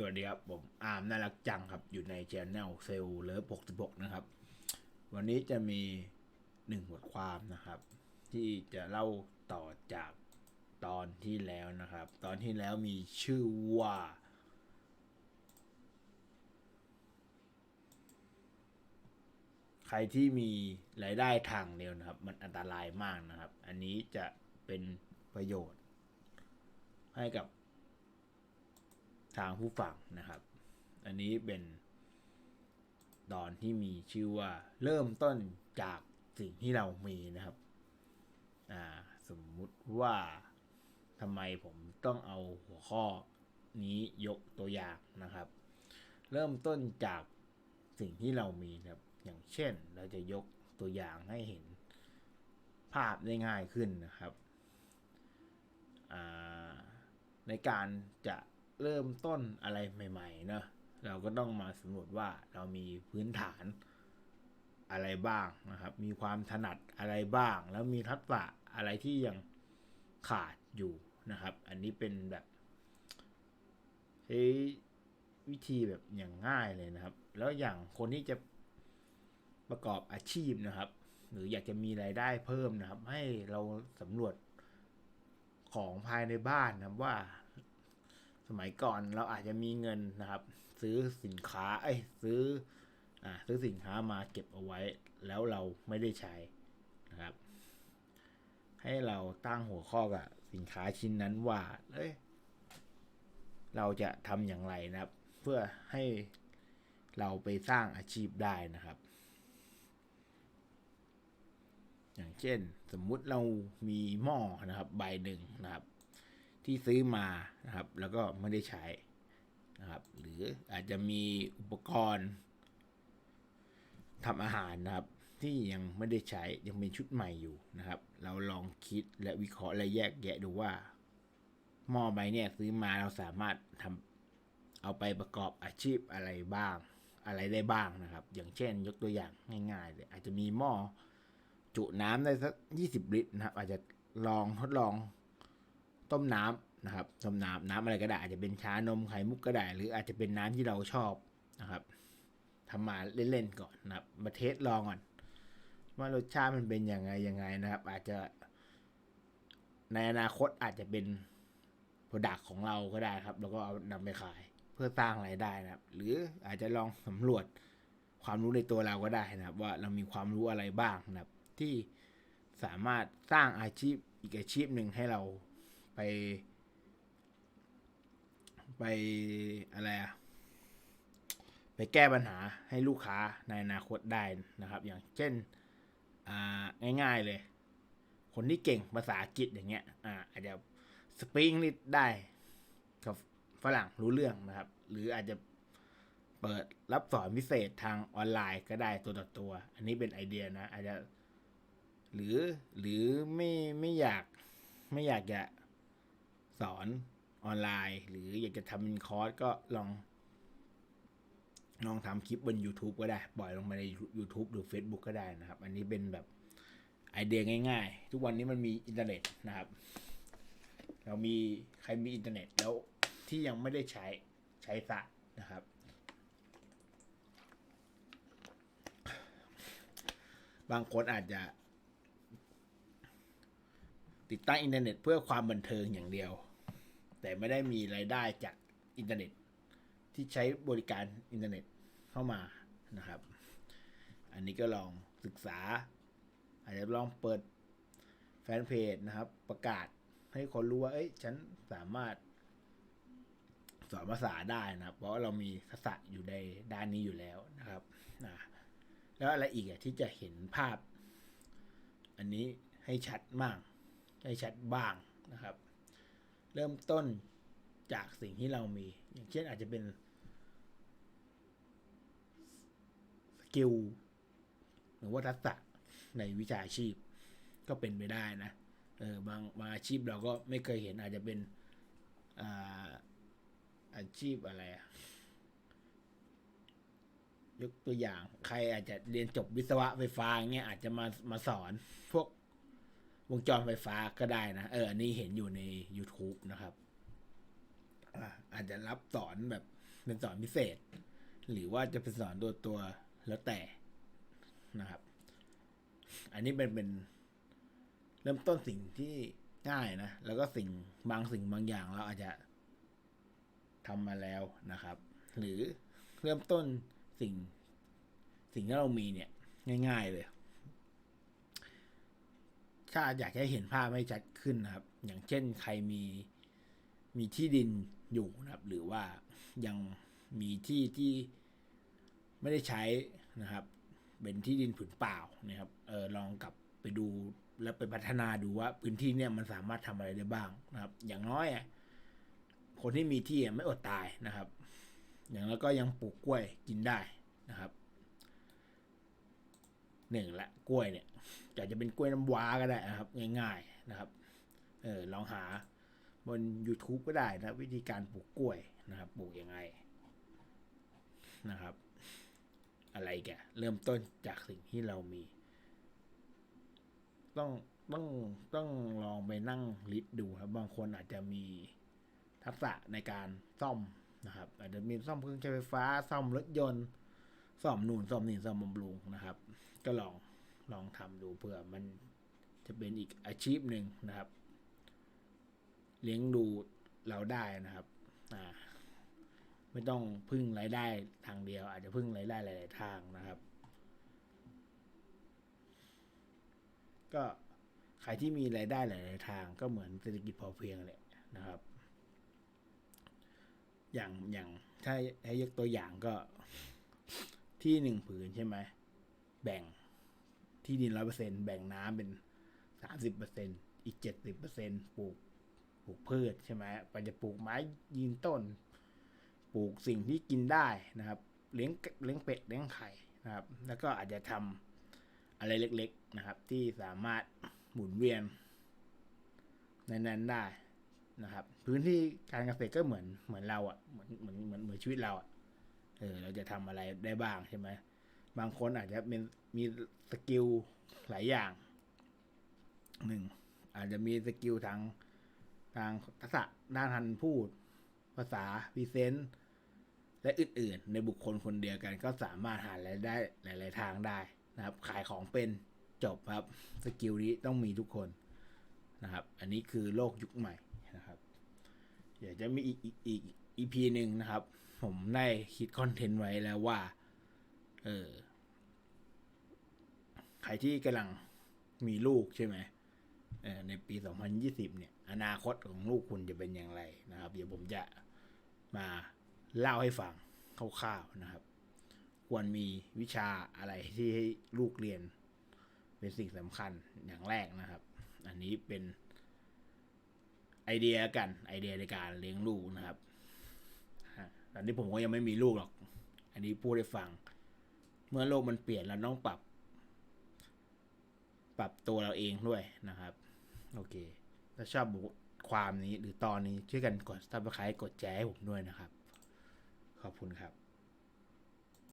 สวัสดีครับ ผมอาร์มน่ารักจังครับ อยู่ในช anel เซลเลิฟ66 นะครับ วันนี้จะมีหนึ่งบทความนะครับ ที่จะเล่าต่อจากตอนที่แล้วนะครับ ตอนที่แล้วมีชื่อว่า ใครที่มีรายได้ทางเดียวนะครับ มันอันตรายมากนะครับ อันนี้จะเป็นประโยชน์ ให้กับ ทางผู้ฟังนะครับ อันนี้เป็นตอนที่มีชื่อว่าเริ่มต้นจากสิ่งที่เรามีนะครับ อ่า สมมุติว่าทำไมผมต้องเอาหัวข้อนี้ยกตัวอย่างนะครับ เริ่มต้นจากสิ่งที่เรามีนะครับ อย่างเช่นเราจะยกตัวอย่างให้เห็นภาพได้ง่ายขึ้นนะครับ ในการจะ เริ่มต้นอะไรใหม่ๆเนอะเราก็ต้องมาสำรวจว่าเรามีพื้นฐานอะไรบ้างนะครับ มีความถนัดอะไรบ้าง แล้วมีทักษะอะไรที่ยังขาดอยู่นะครับ อันนี้เป็นแบบใช้วิธีแบบอย่างง่ายเลยนะครับ แล้วอย่างคนที่จะประกอบอาชีพนะครับ หรืออยากจะมีรายได้เพิ่มนะครับ ให้เราสำรวจของภายในบ้านนะว่า สมัยก่อนเราอาจจะมีเงินนะครับ ซื้อสินค้าเอ้ซื้ออ่าซื้อสินค้ามาเก็บเอาไว้ แล้วเราไม่ได้ใช้นะครับ ให้เราตั้งหัวข้อกับสินค้าชิ้นนั้นว่าเอ้ยเราจะทำอย่างไรนะครับ เพื่อให้เราไปสร้างอาชีพได้นะครับ อย่างเช่น สมมุติเรามีหม้อนะครับ ใบหนึ่งนะครับ ที่ซื้อมานะครับ แล้วก็ไม่ได้ใช้นะครับ หรืออาจจะมีอุปกรณ์ทำอาหารนะครับ ที่ยังไม่ได้ใช้ยังเป็นชุดใหม่อยู่นะครับ เราลองคิดและวิเคราะห์และแยกแยะดูว่าหม้อใบเนี่ยซื้อมาเราสามารถทำเอาไปประกอบอาชีพอะไรบ้าง อะไรได้บ้างนะครับ อย่างเช่น ยกตัวอย่างง่ายๆเลยอาจจะมีหม้อจุน้ำได้สักยี่สิบลิตรนะครับ อาจจะลองทดลอง ต้มน้ำนะครับต้มน้ำน้ำอะไรก็ได้อาจจะเป็นชานมไข่มุกก็ได้ หรืออาจจะเป็นน้ำที่เราชอบนะครับทำมาเล่นๆก่อนนะครับ มาเทสลองก่อน ว่ารสชาติมันเป็นยังไงยังไงนะครับ อาจจะ ในอนาคตอาจจะเป็นโปรดักของเราก็ได้ครับ แล้วก็เอานำไปขายเพื่อสร้างรายได้นะครับ หรืออาจจะลองสำรวจความรู้ในตัวเราก็ได้นะครับ ว่าเรามีความรู้อะไรบ้างนะครับ ที่สามารถสร้างอาชีพอีกอาชีพหนึ่งให้เรา ไป ไปอะไรอะไปแก้ปัญหาให้ลูกค้าในอนาคตได้นะครับ อย่างเช่นอ่าง่ายๆเลย คนที่เก่งภาษาอังกฤษอย่างเงี้ยอ่าอาจจะสปีกนิดได้กับฝรั่งรู้เรื่องนะครับ หรืออาจจะเปิดรับสอนพิเศษทางออนไลน์ก็ได้ตัวต่อตัว อันนี้เป็นไอเดียนะ อาจจะ หรือหรือไม่ไม่อยากไม่อยากจะ สอนออนไลน์ หรืออยากจะทำเป็นคอร์สก็ลอง ลองทำคลิปบน YouTube ก็ได้ ปล่อยลงมาใน YouTube หรือ Facebook ก็ได้นะครับ อันนี้เป็นแบบไอเดียง่าย ๆ ทุกวันนี้มันมีอินเทอร์เน็ตนะครับ เรามีใครมีอินเทอร์เน็ตแล้วที่ยังไม่ได้ใช้ใช้ซะนะครับ บางคนอาจจะติดตั้งอินเทอร์เน็ตเพื่อความบันเทิงอย่างเดียว แต่ไม่ได้มีรายได้จากอินเทอร์เน็ต ที่ใช้บริการอินเทอร์เน็ตเข้ามานะครับ อันนี้ก็ลองศึกษา อาจจะลองเปิดแฟนเพจนะครับ ประกาศให้คนรู้ว่า เอ้ย ฉันสามารถสอนภาษาได้นะครับ เพราะว่าเรามีทักษะอยู่ในด้านนี้อยู่แล้วนะครับนะแล้วอะไรอีกอที่จะเห็นภาพ อันนี้ให้ชัดมาก ให้ชัดบ้างนะครับ เริ่มต้นจากสิ่งที่เรามี อย่างเช่นอาจจะเป็นสกิลหรือว่าทักษะในวิชาชีพก็เป็นไปได้นะเออบางบางอาชีพเราก็ไม่เคยเห็นอาจจะเป็นอ่าอาชีพอะไรอะยกตัวอย่างใครอาจจะเรียนจบวิศวะไฟฟ้าเงี้ยอาจจะมามาสอนพวก วงจรไฟฟ้าก็ได้นะ เอออันนี้เห็นอยู่ใน YouTube นะครับอาจจะรับสอนแบบเป็นสอนพิเศษ หรือว่าจะเป็นสอนตัวตัวแล้วแต่นะครับ อันนี้เป็นเป็นเริ่มต้นสิ่งที่ง่ายนะ แล้วก็สิ่งบางสิ่งบางอย่างเราอาจจะทำมาแล้วนะครับ หรือเริ่มต้นสิ่งสิ่งที่เรามีเนี่ย ง่าย ๆ เลย ถ้าอยากให้เห็นภาพให้ชัดขึ้นนะครับ อย่างเช่นใครมีมีที่ดินอยู่นะครับ หรือว่ายังมีที่ที่ไม่ได้ใช้นะครับ เป็นที่ดินผืนเปล่านะครับเออลองกลับไปดูแล้วไปพัฒนาดูว่าพื้นที่เนี่ยมันสามารถทำอะไรได้บ้างนะครับ อย่างน้อยคนที่มีที่ไม่อดตายนะครับ อย่างแล้วก็ยังปลูกกล้วยกินได้นะครับหนึ่งละกล้วยเนี่ย อาจจะเป็นกล้วยน้ำว้าก็ได้นะครับ ง่ายๆนะครับเออลองหาบน YouTube ก็ได้นะวิธีการปลูกกล้วยนะครับปลูกยังไงนะครับ อะไรแกเริ่มต้นจากสิ่งที่เรามี ต้องต้องต้องลองไปนั่งลิสต์ดูครับ บางคนอาจจะมีทักษะในการซ่อมนะครับ อาจจะมีซ่อมเครื่องใช้ไฟฟ้า ซ่อมรถยนต์ ซ่อมนู่นซ่อมนี่ซ่อมบำรุงนะครับ ก็ลอง ลองทำดูเพื่อมันจะเป็นอีกอาชีพหนึ่งนะครับ เลี้ยงดูเราได้นะครับอ่าไม่ต้องพึ่งรายได้ทางเดียว อาจจะพึ่งรายได้หลาย ๆ ทางนะครับ ก็ใครที่มีรายได้หลาย ๆ ทางก็เหมือนเศรษฐกิจพอเพียงแหละนะครับ อย่างอย่างถ้าให้ยกตัวอย่างก็ที่หนึ่งผืนใช่ไหมแบ่ง ที่ดินร้อยเปอร์เซ็นแบ่งน้ำเป็นสามสิบเปอร์เซ็นอีกเจ็ดสิบเปอร์เซ็นปลูกปลูกพืชใช่ไหมไปจะปลูกไม้ยืนต้น ปลูกสิ่งที่กินได้นะครับ เลี้ยงเลี้ยงเป็ดเลี้ยงไข่นะครับ แล้วก็อาจจะทำอะไรเล็ก ๆนะครับ ที่สามารถหมุนเวียนในนั้นได้นะครับ พื้นที่การเกษตรก็เหมือนเหมือนเราอะ่ะเหมือนเหมือนเหมือนเหมือนชีวิตเราอะ่ะเออเราจะทำอะไรได้บ้างใช่ไหม บางคนอาจจะเป็นมีสกิลหลายอย่างหนึ่งอาจจะมีสกิลทางทางทักษะด้านทันพูด ภาษาพรีเซนต์และอื่นๆ ในบุคคลคนเดียวกัน ก็สามารถหารายได้หลาย ๆ ทางได้นะครับ ขายของเป็นจบครับสกิลนี้ต้องมีทุกคนนะครับ อันนี้คือโลกยุคใหม่นะครับเดี๋ยวจะมีอีกอีกอีกอีพีหนึ่งนะครับ ผมได้คิดคอนเทนต์ไว้แล้วว่า เออ รที่กำลังมีลูกใช่ไหมเออในปี 2020 เนี่ย อนาคตของลูกคุณจะเป็นอย่างไรนะครับ เดี๋ยวผมจะมาเล่าให้ฟังคร่าวๆนะครับ ควรมีวิชาอะไรที่ให้ลูกเรียน เป็นสิ่งสำคัญอย่างแรกนะครับ อันนี้เป็นไอเดียกัน ไอเดียในการเลี้ยงลูกนะครับตอนนี้ผมก็ยังไม่มีลูกหรอก อันนี้พูดให้ฟัง เมื่อโลกมันเปลี่ยนเราต้องปรับ ปรับตัวเราเองด้วยนะครับ โอเค ถ้าชอบบทความนี้หรือตอนนี้ช่วยกันกด subscribe กดแชร์ให้ผมด้วยนะครับ ขอบคุณครับ